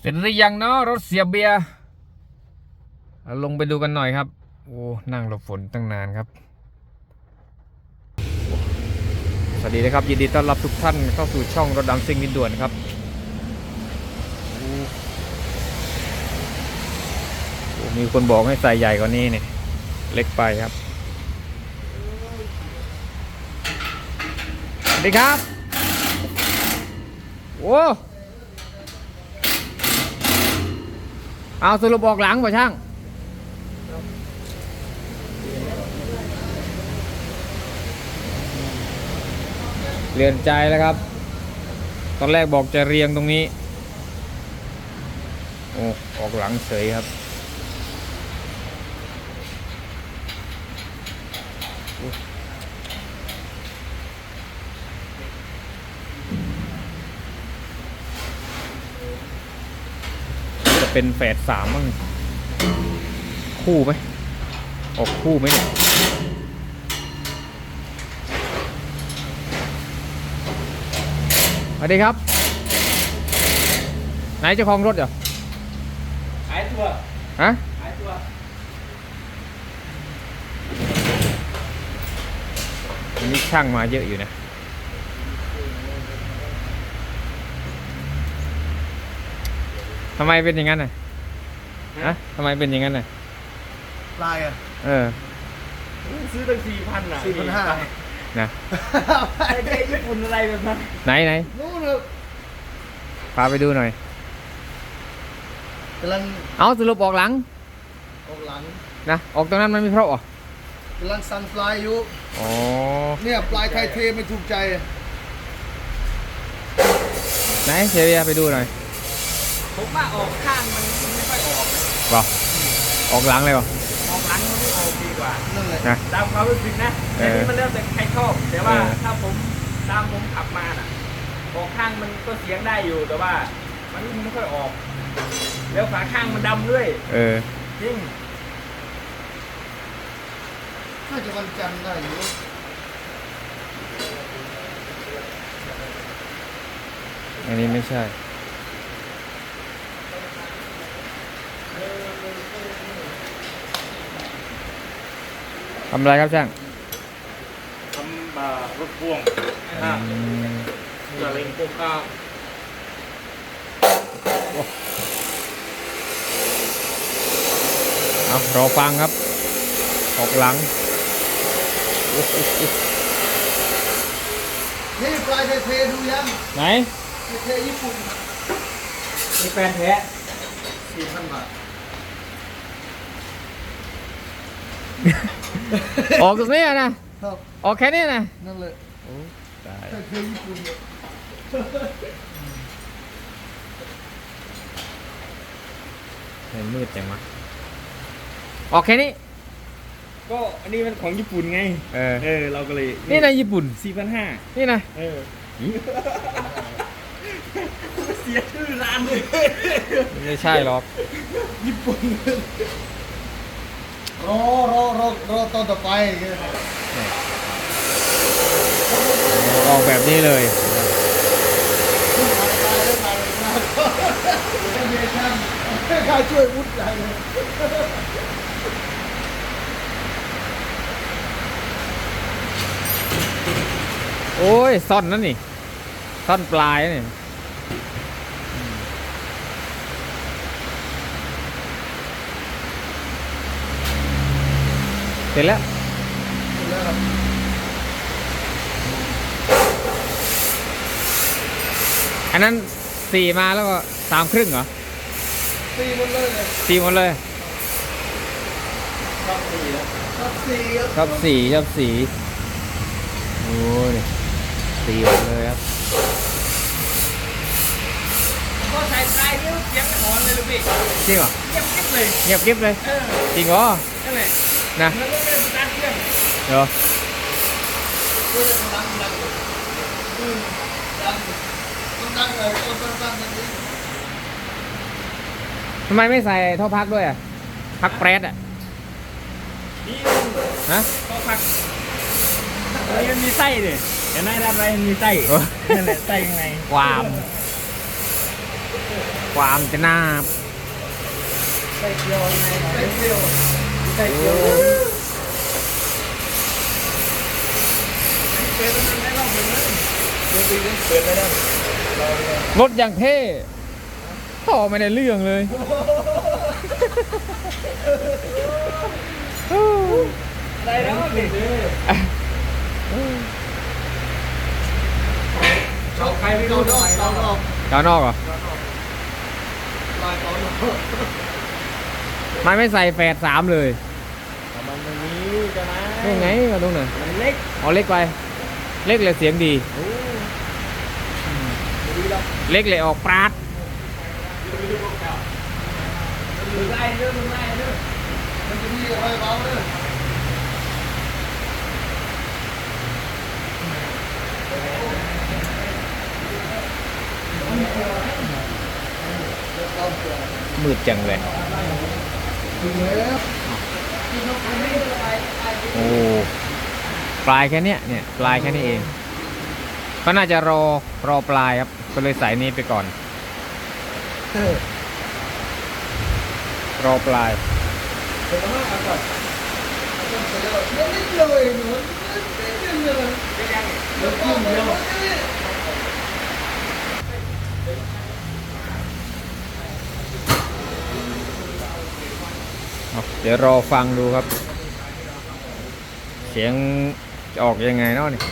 เสร็จหรือยังเนาะรถเสียเบียร์เอาลงไปดูกันหน่อยครับ โอ้ นั่งหลบฝนตั้งนานครับ สวัสดีนะครับ ยินดีต้อนรับทุกท่านเข้าสู่ช่องรถดำซิ่งดินด่วนครับโอ้โอ้มีคนบอกให้ใส่ใหญ่กว่านี้เนี่ยเล็กไปครับสวัสดีครับ โอ้ เอาสรุปออกหลังป่ะช่างเปลี่ยนใจแล้วครับ ตอนแรกบอกจะเรียงตรงนี้ โอ้ ออกหลังเฉยครับ เป็นแฝดสามมั้งคู่ไหมออกคู่ไหมเนี่ยสวัสดีครับ ไหนเจ้าของรถเหรอหายตัวฮะหายตัววันนี้ช่างมาเยอะอยู่นะ ทำไมเป็นอย่างนั้นน่ะฮะทำไมเป็นอย่างนั้นน่ะ ลายอะ เออ ซื้อตั้งสี่พันอะสี่พันห้านะ ไอ้แกญี่ปุ่นอะไรแบบนั้นไหนไหนนู่นเลยพาไปดูหน่อย กำลังเอาสรุปออกหลังออกหลังนะ ออกตรงนั้นมันไม่เพราะเหรอกำลังซันฟลายอยู่ อ๋อ เนี่ยปลายไทยเทไม่ถูกใจอะไหนเชียร์ไปดูหน่อย ผมว่าออกข้างมันไม่ค่อยออกบอกออกหลังเลยบอกออกหลังมันไม่ออกดีกว่านั่นแหละนะ ตามความรู้สึกนะเอแต่อนี่มันเริ่มแต่ใครชอบแต่ว่าเออ ถ้าผมตามผมขับมาน่ะออกข้างมันก็เสียงได้อยู่แต่ว่า มันไม่ค่อยออก แล้วฝาข้างมันดำด้วยเออ จริงน่าจะวันจันทร์ได้อยู่อันนี้ไม่ใช่ ทำอะไรครับช่างทำบารถพ่วงอืมจะเล็งโครงข้าวเอารอฟังครับ ออกหลังนี่ปลายไทยเทดูยัง ไหนไทยเทญี่ปุ่นมีแฟนแท้สี่พันบาท ออกตรงนี้อะนะครับออกแค่นี้นะนั่นเลยตายไทยเทญี่ปุ่นเนี่ยเห็นมืดจังวะออกแค่นี้ ก็อันนี้มันของญี่ปุ่นไง เออ เออ เราก็เลยนี่นะญี่ปุ่น สี่พันห้านี่นะเออเสียชื่อร้านเลย ไม่ใช่หรอก ญี่ปุ่น รอรอรอรอตอนต่อไปออกแบบนี้เลยตายแล้วตายแล้วตายแล้วเมียช่างข้าช่วยมุดใจเลยโอ้ย ซ่อนนั่นนี่ ซ่อนปลายนี่ เสร็จแล้วแล้วครับอันนั้นสี่มาแล้วก็สามครึ่งเหรอสี่หมดเลยเลยสี่หมดเลยครับสี่แล้วครับสี่ครับชอบสีชอบสีโอ้ยสีหมดเลยครับก็ใส่ใจนิ้วเสียงหอนเลยลูกพี่จริงเหรอเงียบกิ๊บเลยเงียบกริบเลยเออจริงเหรอนั่นแหละ นะมันก็เป็นสตาร์ทเครื่องเหรอดังดังอืมดังต้องดังเลยต้องดังดังอย่างนี้ทำไมไม่ใส่ท่อพักด้วยอะ พักแปรดอะนี่ฮะก็พักเฮ้ยมันมีไส้ดิเห็นไหมด้านในมันมีไส้เออนั่นแหละไส้ข้างในความ ความจะนาบใส่เกลียวไงใส่เกลียวใส่เกลียวเปิดมันได้รอบหนึ่งเลยเปิดไปเปิดไปแล้รถอย่างเท่พ่อไม่ได้เรื่องเลยได้แล้วนี่ชอบใครไม่รู้นทำอกไมเกานอกเกานอกเหรอลายเกานอกมันไม่ใส่แฝดสามเลย มันไม่มีจะมานี่ไงมาตรงไหนมันเล็กเอาเล็กไป เล็กเลยเสียงดี โอ้ดีแล้วเล็กเลยออกปราดมึงไล่เรื่องมึงไล่เรื่องมันจะมีอะไรบ้างเนี่ยมืดจังเลยถึงแล้ว โอ้ปลายแค่เนี้ยเนี่ยปลายแค่นี้เอง ก็น่าจะรอรอปลายครับ ก็เลยใส่นี้ไปก่อนเออรอปลายเดี๋ยวมาเอาก่อน มันนิดเลยหนูนิดเดียวเลย เดี๋ยวยัง เดี๋ยวขึ้นเดียว เอา เดี๋ยวรอฟังดูครับ เสียงจะออกยังไงเนาะนี่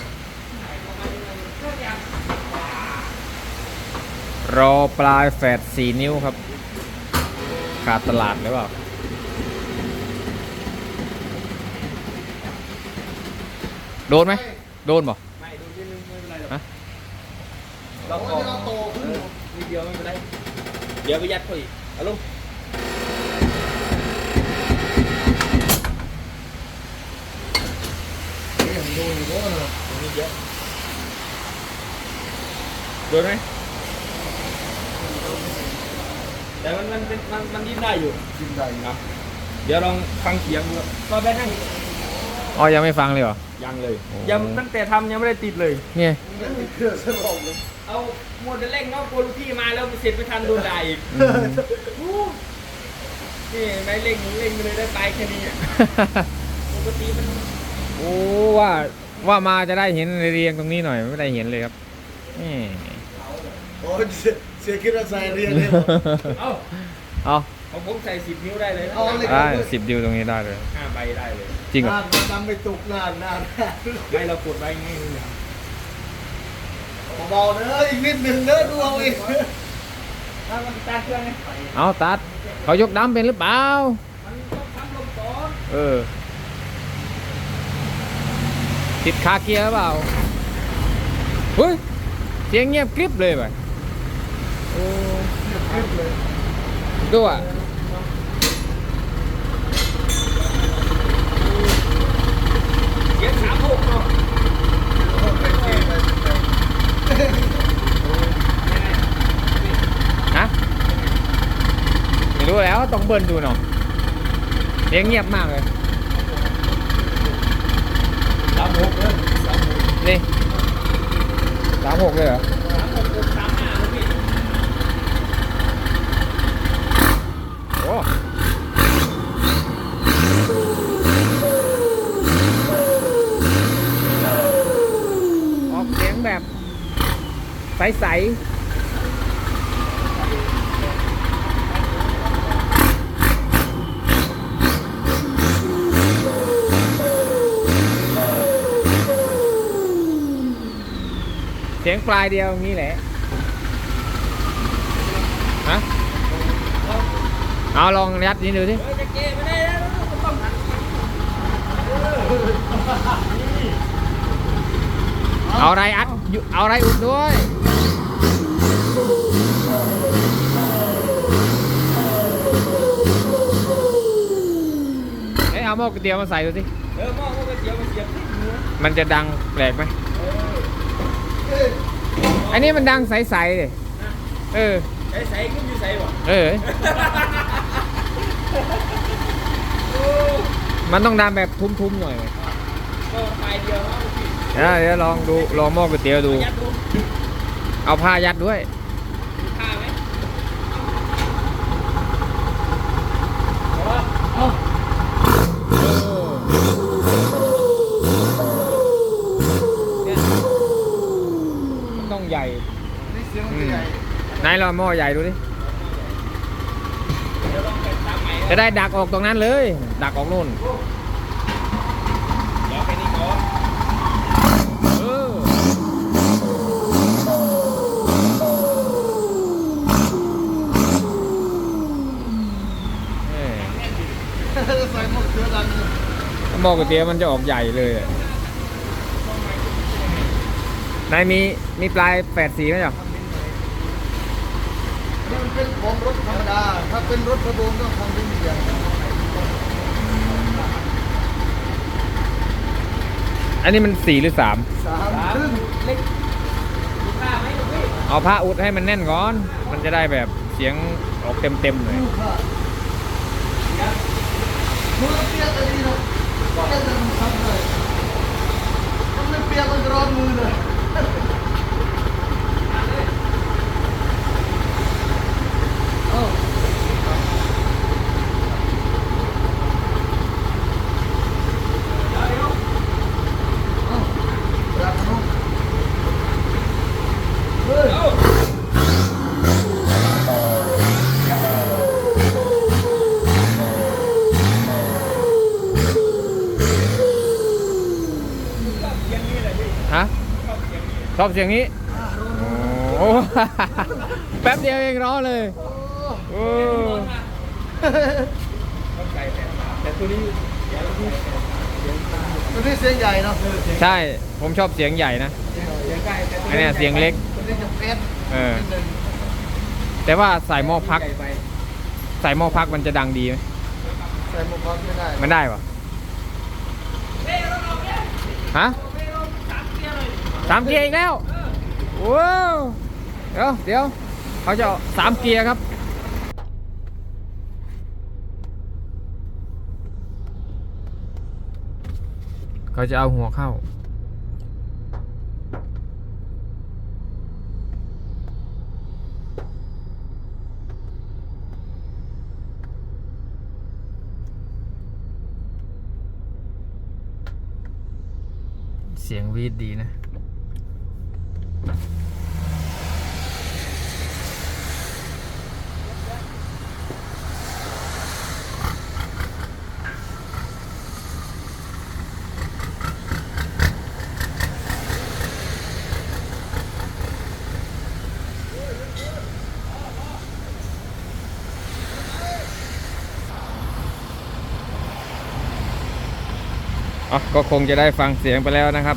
รอปลายแฟดสี่นิ้วครับ ขาดตลาดหรือเปล่าโดนไหมโดนบ่ไม่ดูนิดนึงไม่เป็นไรหรอกฮะเราก่อนยเราโตขึ้นนิดเดียวไม่เป็นไรเดี๋ยวไปยัดเขาอีกเอาลง ดูอยู่ว่าน่ะตรงนี้เยอะโดนไหมแต่มันมันเป็นมันมันดิ้นได้อยู่กินได้ครับเดี๋ยวลองฟังเสียงดูก็ไปนั่งอ๋อยังไม่ฟังเลยเหรอ ยังเลย โอ้ ยังตั้งแต่ทำยังไม่ได้ติดเลย เนี่ยมันมีเครื่องสมองเลยเอาหมดเร่งเนาะกลัวลูกพี่มาแล้วเสร็จไม่ทันโดนด่าอีกอืม นี่ไม่เร่งเร่งไปเลยได้ไปแค่นี้อะปกติมัน โอ้ว่าว่ามาจะได้เห็นเรียงตรงนี้หน่อยไม่ได้เห็นเลยครับแหมโอ้ยเสียคิดว่าใส่เรียนเลยเอ้าเอาของผมใส่สิบนิ้วได้เลยนะเอาเลยได้สิบดิวตรงนี้ได้เลยห้าใบได้เลย จริงเหรอนานมันทำไม่ตกนานนานไม่เรากดไว้ง่ายเลยเบาๆเด้ออีกนิดหนึ่งเด้อดูเอาอีกถ้ามันตาเครื่องไงเอาตัดเขายกดำเป็นหรือเปล่ามันต้องทำลมก่อนเออ ติดคาเกียร์หรือเปล่าเฮ้ยเสียงเงียบกริบเลยไปโอ้ดูอะเสียงสามหกเนาะฮะไม่รู้แล้วต้องเบิ้ลดูเนาะเสียงเงียบมากเลย สามหกเลยนี่สามหกเลยเหรอสามหกหกสามห้าเลยพี่โอ้ออกเสียงแบบใสๆ ปลายเดียวอย่างนี้แหละฮะเอาลองยัดนี้ดูสิเฮ้ยจะเกไม่ได้แล้วต้องหันเอาอะไรอัดอยู่เอาอะไรอุดด้วยเอ้ยเอาหม้อก๋วยเตี๋ยวมาใส่ดูสิเออหม้อก็ไปเสียบมาเสียบที่เนื้อมันจะดังแปลกไหมเอออันนี้มันดังใสๆเลยเออ ใส่ใส่ขึ้นอยู่ใส่บ่เออมันต้องดังแบบทุ้มๆหน่อยก็ไฟเดียวเนาะพี่เดี๋ยวเดี๋ยวลองดูลองหม้อก๋วยเตี๋ยวดู ยัดดูเอาผ้ายัดด้วย มีผ้าไหม นายลองหม้อใหญ่ดูดิจะได้ดักออกตรงนั้นเลย ดักออกนู่นหมวกเสือดังเลยถ้าหม้อก๋วยเตี๋ยวมันจะออกใหญ่เลยนายมีมีปลายแปดสีไหมจ๊ะ มันเป็นของรถธรรมดา ถ้าเป็นรถกระบะต้องทำเป็นอย่างอันนี้มันสี่หรือสามสามครึ่งเล็กมีค่าไหมพี่เอาผ้าอุดให้มันแน่นก่อน มันจะได้แบบเสียงออกเต็มเต็มๆเลย ค่ะมือเปียกก็ดีนะเปียกจะมันทำเลยมันไม่เปียกมันร้อนมือเลยเอ้าเอ้ารักน้องเฮ้ย เอ้าชอบเสียงนี้เลยพี่ ฮะ ชอบเสียงนี้ชอบเสียงนี้ โอ้ แป๊บเดียวเองร้อเลย โอ้ต้องใส่แต่แต่ตัวนี้เดี๋ยวเราพูดตัวนี้เสียงใหญ่เนาะใช่ ผมชอบเสียงใหญ่นะเสียงใกล้แต่ตัวอันเนี้ยเสียงเล็กตัวนี้จะเป็ดเออแต่ว่าใส่หม้อพักใหญ่ไปใส่หม้อพักมันจะดังดีไหมใส่หมวกกันไม่ได้ มันได้ปะฮะ สามเกียร์อีกแล้วว้าวเดี๋ยวเดี๋ยวเขาจะสามเกียร์ครับเขาจะเอาหัวเข้าเสียงวีดดีนะะก็คงจะได้ฟังเสียงไปแล้วนะครับ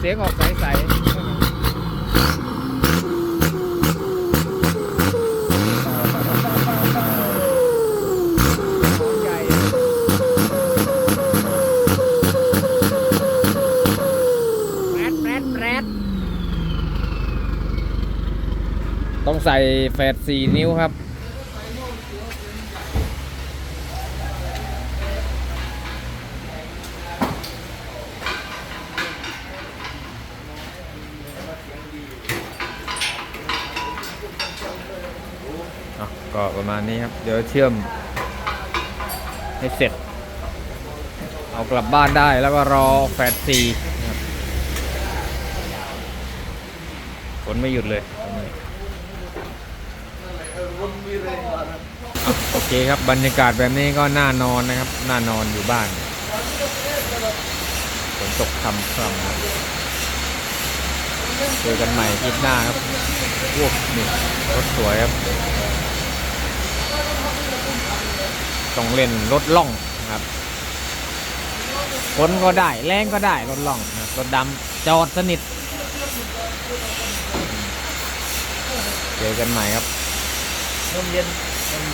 เสียงออกใสๆ ใส่แฟดสี่นิ้วครับอะก็ประมาณนี้ครับ เดี๋ยวเชื่อมให้เสร็จ เอากลับบ้านได้แล้วก็รอแฟดซีนะครับฝนไม่หยุดเลยตอนนี้ วนวีเรนมานะ อะ โอเคครับบรรยากาศแบบนี้ก็น่านอนนะครับน่านอนอยู่บ้านฝนตกคำคำๆครับเจอกันใหม่คลิปหน้าครับโอ้นี่รถสวยครับ ต้องเล่นรถล่องครับฝนก็ได้แรงก็ได้รถล่องนะรถดำจอดสนิท เจอกันใหม่ครับลมเย็น